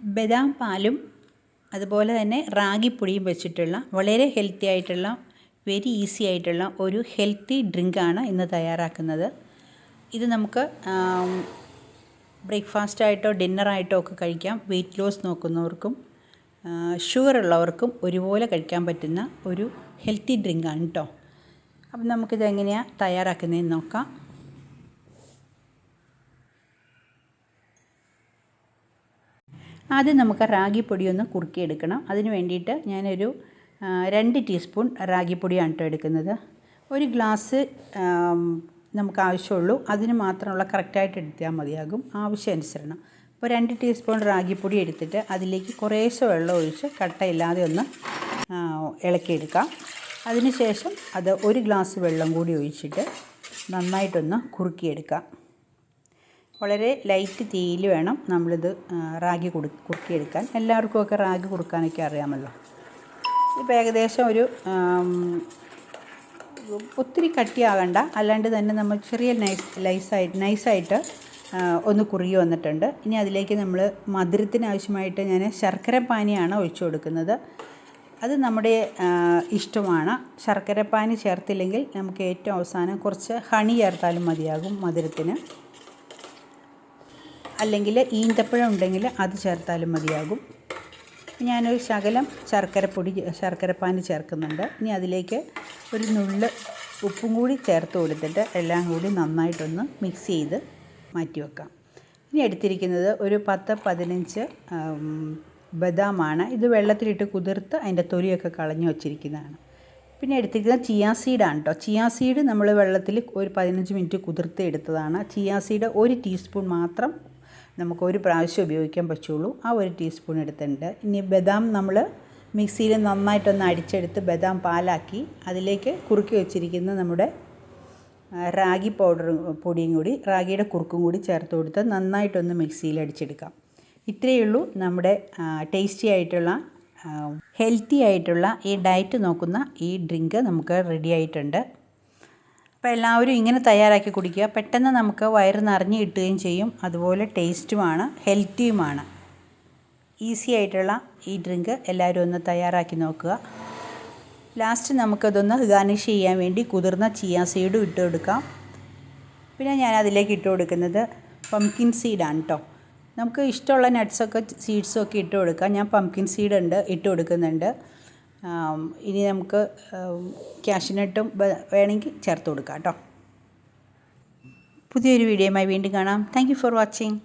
ബദാം പാലും അതുപോലെ തന്നെ റാഗിപ്പൊടിയും വെച്ചിട്ടുള്ള വളരെ ഹെൽത്തി ആയിട്ടുള്ള വെരി ഈസി ആയിട്ടുള്ള ഒരു ഹെൽത്തി ഡ്രിങ്കാണ് ഇന്ന് തയ്യാറാക്കുന്നത്. ഇത് നമുക്ക് ബ്രേക്ക്ഫാസ്റ്റായിട്ടോ ഡിന്നറായിട്ടോ ഒക്കെ കഴിക്കാം. വെയിറ്റ് ലോസ് നോക്കുന്നവർക്കും ഷുഗർ ഉള്ളവർക്കും ഒരുപോലെ കഴിക്കാൻ പറ്റുന്ന ഒരു ഹെൽത്തി ഡ്രിങ്കാണ് കേട്ടോ അപ്പം നമുക്കിത് എങ്ങനെയാണ് തയ്യാറാക്കുന്നതെന്ന് നോക്കാം. ആദ്യം നമുക്ക് റാഗിപ്പൊടി ഒന്ന് കുറുക്കിയെടുക്കണം. അതിന് വേണ്ടിയിട്ട് ഞാനൊരു രണ്ട് ടീസ്പൂൺ റാഗിപ്പൊടിയാണ് കേട്ടോ എടുക്കുന്നത്. ഒരു ഗ്ലാസ് നമുക്ക് ആവശ്യമുള്ളൂ. അതിന് മാത്രമുള്ള കറക്റ്റായിട്ട് എടുത്താൽ മതിയാകും. ആവശ്യാനുസരണം. അപ്പോൾ രണ്ട് ടീസ്പൂൺ റാഗിപ്പൊടി എടുത്തിട്ട് അതിലേക്ക് കുറേശ്ശെ വെള്ളം ഒഴിച്ച് കട്ടയില്ലാതെ ഒന്ന് ഇളക്കിയെടുക്കാം. അതിനുശേഷം അത് ഒരു ഗ്ലാസ് വെള്ളം കൂടി ഒഴിച്ചിട്ട് നന്നായിട്ടൊന്ന് കുറുക്കിയെടുക്കാം. വളരെ ലൈറ്റ് തീയിൽ വേണം നമ്മളിത് റാഗി കുടു കുറുക്കിയെടുക്കാൻ. എല്ലാവർക്കും ഒക്കെ റാഗി കുറുക്കാനൊക്കെ അറിയാമല്ലോ. ഇപ്പോൾ ഏകദേശം ഒരു ഒത്തിരി കട്ടിയാകണ്ട അല്ലാണ്ട് തന്നെ നമ്മൾ ചെറിയ നൈസ് ലൈസായിട്ട് നൈസായിട്ട് ഒന്ന് കുറുകി വന്നിട്ടുണ്ട്. ഇനി അതിലേക്ക് നമ്മൾ മധുരത്തിന് ആവശ്യമായിട്ട് ഞാൻ ശർക്കര പാനിയാണ് ഒഴിച്ചു കൊടുക്കുന്നത്. അത് നമ്മുടെ ഇഷ്ടമാണ്. ശർക്കര പാനി ചേർത്തില്ലെങ്കിൽ നമുക്ക് ഏറ്റവും അവസാനം കുറച്ച് ഹണി ചേർത്താലും മതിയാകും മധുരത്തിന്. അല്ലെങ്കിൽ ഈന്തപ്പഴം ഉണ്ടെങ്കിൽ അത് ചേർത്താലും മതിയാകും. ഞാനൊരു ശകലം ശർക്കരപ്പൊടി ശർക്കരപ്പാനി ചേർക്കുന്നുണ്ട്. ഇനി അതിലേക്ക് ഒരു നുള്ള് ഉപ്പും കൂടി ചേർത്ത് കൊടുത്തിട്ട് എല്ലാം കൂടി നന്നായിട്ടൊന്ന് മിക്സ് ചെയ്ത് മാറ്റി വെക്കാം. ഇനി എടുത്തിരിക്കുന്നത് ഒരു പത്ത് പതിനഞ്ച് ബദാമാണ്. ഇത് വെള്ളത്തിലിട്ട് കുതിർത്ത് അതിന്റെ തൊലിയൊക്കെ കളഞ്ഞു വച്ചിരിക്കുന്നതാണ്. പിന്നെ എടുത്തിരിക്കുന്നത് ചിയാ സീഡാണ് കേട്ടോ ചിയാ സീഡ് നമ്മൾ വെള്ളത്തിൽ ഒരു പതിനഞ്ച് മിനിറ്റ് കുതിർത്ത് എടുത്തതാണ്. ചിയാ സീഡ് ഒരു ടീസ്പൂൺ മാത്രം നമുക്ക് ഒരു പ്രാവശ്യം ഉപയോഗിക്കാൻ പറ്റുള്ളൂ. ആ ഒരു ടീസ്പൂൺ എടുത്തിട്ടുണ്ട്. ഇനി ബദാം നമ്മൾ മിക്സിയിൽ നന്നായിട്ടൊന്ന് അടിച്ചെടുത്ത് ബദാം പാലാക്കി അതിലേക്ക് കുറുക്കി വെച്ചിരിക്കുന്ന നമ്മുടെ റാഗി പൗഡർ പൊടിയും കൂടി റാഗിയുടെ കുറുക്കും കൂടി ചേർത്ത് കൊടുത്ത് നന്നായിട്ടൊന്ന് മിക്സിയിൽ അടിച്ചെടുക്കാം. ഇത്രയേ ഉള്ളൂ നമ്മുടെ ടേസ്റ്റി ആയിട്ടുള്ള ഹെൽത്തി ആയിട്ടുള്ള ഈ ഡയറ്റ് നോക്കുന്ന ഈ ഡ്രിങ്ക് നമുക്ക് റെഡി ആയിട്ടുണ്ട്. അപ്പോൾ എല്ലാവരും ഇങ്ങനെ തയ്യാറാക്കി കുടിക്കുക. പെട്ടെന്ന് നമുക്ക് വയറ് നിറഞ്ഞ് കിട്ടുകയും ചെയ്യും. അതുപോലെ ടേസ്റ്റുമാണ് ഹെൽത്തിയുമാണ്. ഈസി ആയിട്ടുള്ള ഈ ഡ്രിങ്ക് എല്ലാവരും ഒന്ന് തയ്യാറാക്കി നോക്കുക. ലാസ്റ്റ് നമുക്കതൊന്ന് ഗാർണിഷ് ചെയ്യാൻ വേണ്ടി കുതിർന്ന ചിയാ സീഡും ഇട്ട് കൊടുക്കാം. പിന്നെ ഞാൻ അതിലേക്ക് ഇട്ട് കൊടുക്കുന്നത് പംകിൻ സീഡാണ് കേട്ടോ നമുക്ക് ഇഷ്ടമുള്ള നട്ട്സൊക്കെ സീഡ്സും ഒക്കെ ഇട്ട് കൊടുക്കാം. ഞാൻ പംകിൻ സീഡ് ഉണ്ട് ഇട്ട് കൊടുക്കുന്നുണ്ട്. ഇനി നമുക്ക് ക്യാഷിനട്ടും വേണമെങ്കിൽ ചേർത്ത് കൊടുക്കാം കേട്ടോ. പുതിയൊരു വീഡിയോയുമായി വീണ്ടും കാണാം. Thank for watching